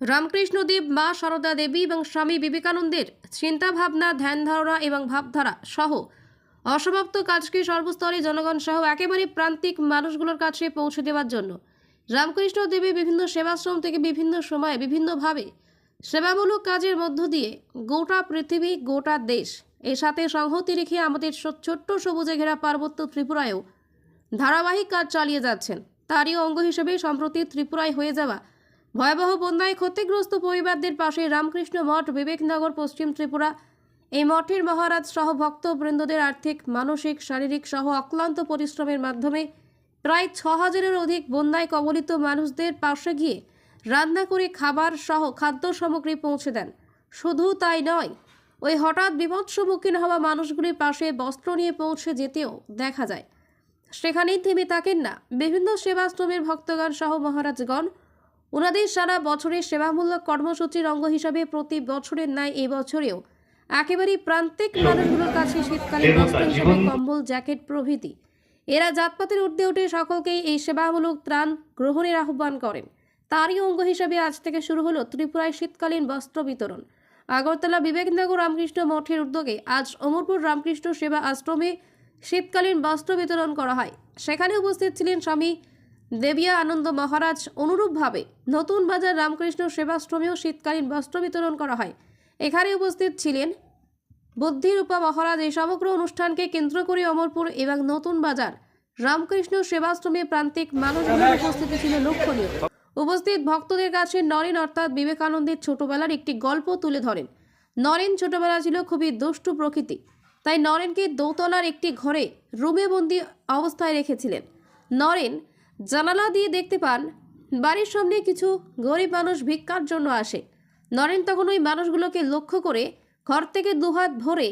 রামকৃষ্ণদেব মা সারদা দেবী এবং স্বামী বিবেকানন্দের চিন্তাভাবনা ধ্যান ধারণা এবং ভাবধারা সহ অসমাপ্ত কাজকে সর্বস্তরে জনগণ সহ একেবারে প্রান্তিক মানুষগুলোর কাছে পৌঁছে দেওয়ার জন্য রামকৃষ্ণ দেবী বিভিন্ন সেবাশ্রম থেকে বিভিন্ন সময়ে বিভিন্নভাবে সেবামূলক কাজের মধ্য দিয়ে গোটা পৃথিবী, গোটা দেশ এর সাথে সংহতি রেখে আমাদের ছোট্ট সবুজে ঘেরা পার্বত্য ত্রিপুরায়ও ধারাবাহিক কাজ চালিয়ে যাচ্ছেন। তারই অঙ্গ হিসেবে সম্প্রতি ত্রিপুরায় হয়ে যাওয়া ভয়াবহ বন্যায় ক্ষতিগ্রস্ত পরিবারদের পাশে রামকৃষ্ণ মঠ, বিবেকনগর, পশ্চিম ত্রিপুরা। এই মঠের মহারাজ সহ ভক্তবৃন্দদের আর্থিক, মানসিক, শারীরিক সহ অক্লান্ত পরিশ্রমের মাধ্যমে প্রায় ছ হাজারের অধিক বন্যায় কবলিত মানুষদের পাশে গিয়ে রান্না করে খাবার সহ খাদ্য সামগ্রী পৌঁছে দেন। শুধু তাই নয়, ওই হঠাৎ বিপদ সম্মুখীন হওয়া মানুষগুলির পাশে বস্ত্র নিয়ে পৌঁছে যেতেও দেখা যায়। সেখানেই থেমে থাকেন না। বিভিন্ন সেবাশ্রমের ভক্তগণ সহ মহারাজগণ ওনাদের সারা বছরের সেবামূলক কর্মসূচির অঙ্গ হিসাবে প্রতি বছরের ন্যায় এই বছরেও একেবারেই প্রান্তিক মানুষগুলোর কাছে শীতকালীন বস্ত্র হিসেবে কম্বল জ্যাকেট প্রভৃতি। এরা জাতপাতের ঊর্ধ্বে উঠে সকলকেই এই সেবামূলক ত্রাণ গ্রহণের আহ্বান করেন। তারই অঙ্গ হিসাবে আজ থেকে শুরু হলো ত্রিপুরায় শীতকালীন বস্ত্র বিতরণ। আগরতলা বিবেকনগর রামকৃষ্ণ মঠের উদ্যোগে আজ অমরপুর রামকৃষ্ণ সেবা আশ্রমে শীতকালীন বস্ত্র বিতরণ করা হয়। সেখানে উপস্থিত ছিলেন স্বামী দেবিয়া আনন্দ মহারাজ অনুরূপভাবে নতুন বাজার রামকৃষ্ণ সেবাশ্রমেও শীতকালীন বস্ত্র বিতরণ করা হয়। এখানে উপস্থিত ছিলেন বুদ্ধিরূপা মহারাজ এই সমগ্র অনুষ্ঠানকে কেন্দ্র করে অমরপুর এবং নতুন বাজার রামকৃষ্ণ সেবাশ্রমে প্রান্তিক মানুষগুলোর উপস্থিতি ছিল লক্ষণীয়। উপস্থিত ভক্তদের কাছে নরেন অর্থাৎ বিবেকানন্দের ছোটবেলার একটি গল্প তুলে ধরেন। নরেন ছোটবেলা ছিল খুবই দুষ্টু প্রকৃতি, তাই নরেনকে দোতলার একটি ঘরে রুমে বন্দি অবস্থায় রেখেছিলেন। নরেন জানালা দিয়ে দেখতে পান, বাড়ির সামনে কিছু গরিব মানুষ ভিক্ষার জন্য আসে। নরেন তখন ওই মানুষগুলোকে লক্ষ্য করে ঘর থেকে দুহাত ভরে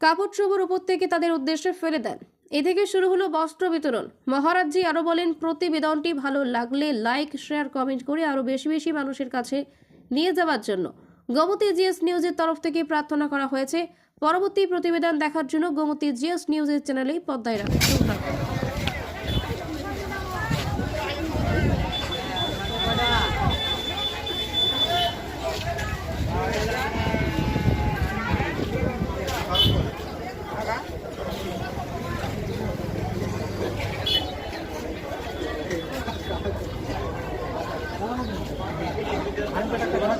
কাপড় চোপড় উপর থেকে তাদের উদ্দেশ্যে ফেলে দেন। এ থেকে শুরু হলো বস্ত্র বিতরণ। মহারাজজি আরও বলেন, প্রতিবেদনটি ভালো লাগলে লাইক, শেয়ার, কমেন্ট করে আরও বেশি বেশি মানুষের কাছে নিয়ে যাওয়ার জন্য। গোমতী জিএস নিউজের তরফ থেকে প্রার্থনা করা হয়েছে। পরবর্তী প্রতিবেদন দেখার জন্য গোমতী জিএস নিউজের চ্যানেলেই পদ্মায় রাখুন।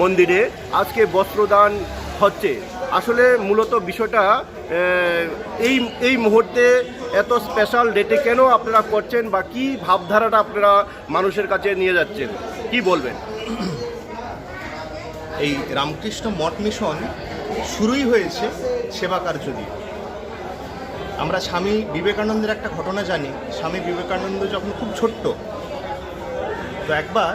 মন্দিরে আজকে বস্ত্রদান হচ্ছে। আসলে মূলত বিষয়টা এই এই মুহূর্তে এত স্পেশাল ডেটে কেন আপনারা করছেন বা কী ভাবধারাটা আপনারা মানুষের কাছে নিয়ে যাচ্ছেন? কি বলবেন? এই রামকৃষ্ণ মঠ মিশন শুরুই হয়েছে সেবা কার্য দিয়ে আমরা স্বামী বিবেকানন্দের একটা ঘটনা জানি। স্বামী বিবেকানন্দ যখন খুব ছোট্ট, তো একবার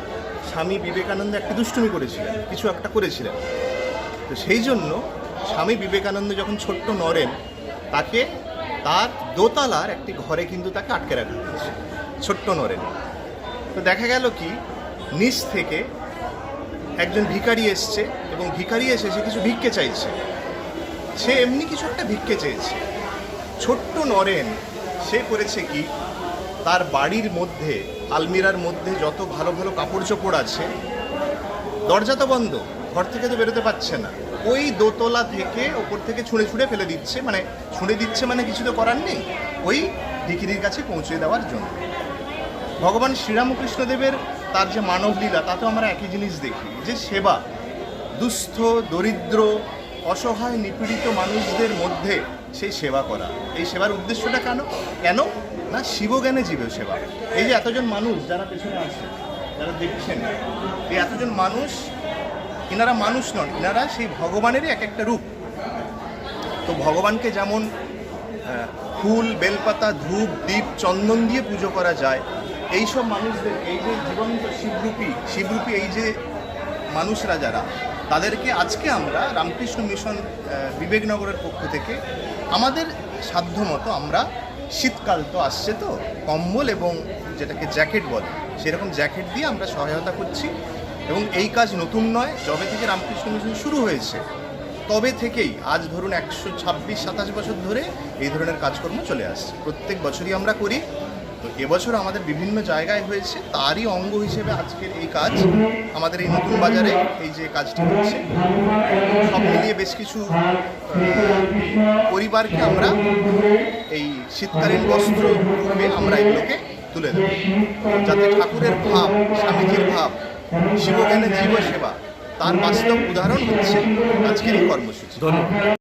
স্বামী বিবেকানন্দ একটা দুষ্টুমি করেছিলেন, কিছু একটা করেছিলেন। তো সেই জন্য স্বামী বিবেকানন্দ যখন ছোট্ট নরেন, তাকে তার দোতলার একটি ঘরে কিন্তু তাকে আটকে রাখা হয়েছে, ছোট্ট নরেন। তো দেখা গেল কি, নিচ থেকে একজন ভিখারি এসছে এবং ভিখারি এসে সে কিছু ভিক্ষে চাইছে। সে এমনি কিছু একটা ভিক্ষে চেয়েছে। ছোট্ট নরেন, সে করেছে কি তার বাড়ির মধ্যে, আলমিরার মধ্যে যত ভালো ভালো কাপড় চোপড় আছে, দরজা তো বন্ধ, ঘর থেকে তো বেরোতে পারছে না। ওই দোতলা থেকে ওপর থেকে ছুঁড়ে ছুঁড়ে ফেলে দিচ্ছে মানে ছুঁড়ে দিচ্ছে মানে কিছু তো করার নেই, ওই ভিখিরির কাছে পৌঁছে দেওয়ার জন্য। ভগবান শ্রীরামকৃষ্ণদেবের তার যে মানবলীলা তাতেও আমরা একই জিনিস দেখি, যে সেবা। দুস্থ, দরিদ্র, অসহায়, নিপীড়িত মানুষদের মধ্যে সেই সেবা করা। এই সেবার উদ্দেশ্যটা কেন? কেন? না, শিবজ্ঞানে জীবের সেবা। এই যে এতজন মানুষ যারা পেছনে আছে, যারা দেখছেন, এই এতজন মানুষ এনারা মানুষ নন এনারা সেই ভগবানেরই এক একটা রূপ। তো ভগবানকে যেমন ফুল, বেলপাতা, ধূপ, দীপ, চন্দন দিয়ে পুজো করা যায় এই সব মানুষদের, এই যে জীবন্ত শিবরূপী শিবরূপী এই যে মানুষরা যারা, তাদেরকে আজকে আমরা রামকৃষ্ণ মিশন বিবেকনগরের পক্ষ থেকে আমাদের সাধ্যমতো আমরা শীতকাল তো আসছে তো, কম্বল এবং যেটাকে জ্যাকেট বলে, সেরকম জ্যাকেট দিয়ে আমরা সহায়তা করছি। এবং এই কাজ নতুন নয়, যবে থেকে রামকৃষ্ণ মিশন শুরু হয়েছে, তবে থেকেই আজ ধরুন একশো ছাব্বিশ, সাতাশ বছর ধরে এই ধরনের কাজকর্ম চলে আসছে। প্রত্যেক বছরই আমরা করি। তো এবছর আমাদের বিভিন্ন জায়গায় হয়েছে, তারই অঙ্গ হিসেবে আজকের এই কাজ, আমাদের এই নতুন বাজারে এই যে কাজটি হচ্ছে। সব মিলিয়ে বেশ কিছু পরিবারকে আমরা এই শীতকালীন বস্ত্র রূপে আমরা এগুলোকে তুলে দেব যাতে ঠাকুরের ভাব, স্বামীজির ভাব, শিবজ্ঞানের জীবসেবা তার বাস্তব উদাহরণ হচ্ছে আজকের এই কর্মসূচি। ধন্যবাদ।